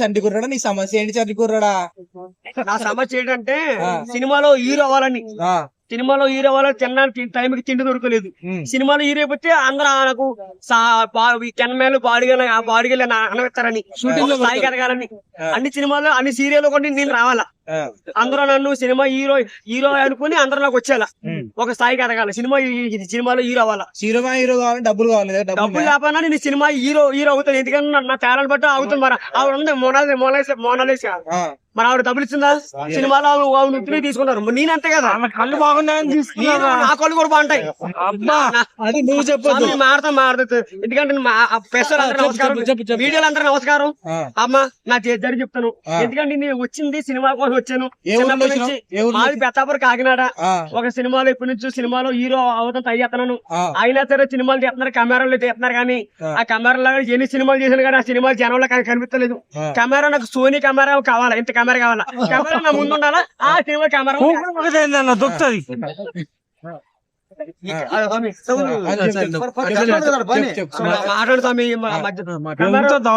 చంటి కుర్రాడా నీ సమస్య ఏంటి చంటి కుర్రాడా నా సమస్య ఏంటంటే. సినిమాలో హీరో అవ్వాలని. సినిమాలో హీరో అవ్వాలని తినడానికి టైంకి తిండి దొరకలేదు. సినిమాలో హీరో అయిపోతే అందరూ నాకు కెనమేలు బాడిగలు ఆ బాడిగలు అనవెత్తారని. షూటింగ్లో ఒక స్థాయికి ఎదగాలని అన్ని సినిమాలు అన్ని సీరియల్ కొన్ని నేను రావాలా. అందరూ నన్ను సినిమా హీరో హీరో అనుకుని అందరూ నాకు వచ్చేలా. ఒక స్థాయికి ఎదగాలి సినిమా సినిమాలో హీరో అవ్వాలా? హీరోగా హీరో కావాలి డబ్బులు కావాలి డబ్బులు లేకపోయినా నేను సినిమా హీరో హీరో అవుతాను. ఎందుకంటే నా- టాలెంట్ బట్టి అవుతుంది మరి. ఆవిడ మోనాలిసా మోనాలిసా మరి ఆవిడ డబ్బులు ఇచ్చిందా సినిమాలో నృత్యం తీసుకున్నారు. నేను అంతే కదా? కళ్ళు బాగున్నాయని నేను తీసుకున్నా నా కళ్ళు కూడా బాగుంటాయి. అబ్బా అది నువ్వు స్వామి మారుతా మారుతుంది ఎందుకంటే మా పెసలు అందరూ చెప్పు, నమస్కారం. చెప్పు, చెప్పు, చెప్పు. వీడియోలు అందరూ నమస్కారం. అమ్మా నా జరిగి చెప్తాను. ఎందుకంటే నేను వచ్చింది సినిమా కోసం వచ్చాను. మాది పెత్తాపురం కాకినాడ. ఒక సినిమాలో ఇప్పటి నుంచి సినిమాలో హీరో అవుతాను ఆ, అయినా సరే సినిమాలు తీస్తున్నారు కెమెరాలు తీస్తున్నారు కానీ ఆ. ఆ కెమెరా ఎన్ని సినిమాలు చేశాను కానీ ఆ సినిమాలు జనంలో కని- కనిపించలేదు. కెమెరా నాకు సోనీ కెమెరా కావాలా. ఇంత కెమెరా కావాలా కెమెరా నా ముందు ఉండాలా ఆ సినిమా కెమెరా ఒకటేందన్న దొక్కుతుంది. మాట్లాడుతాం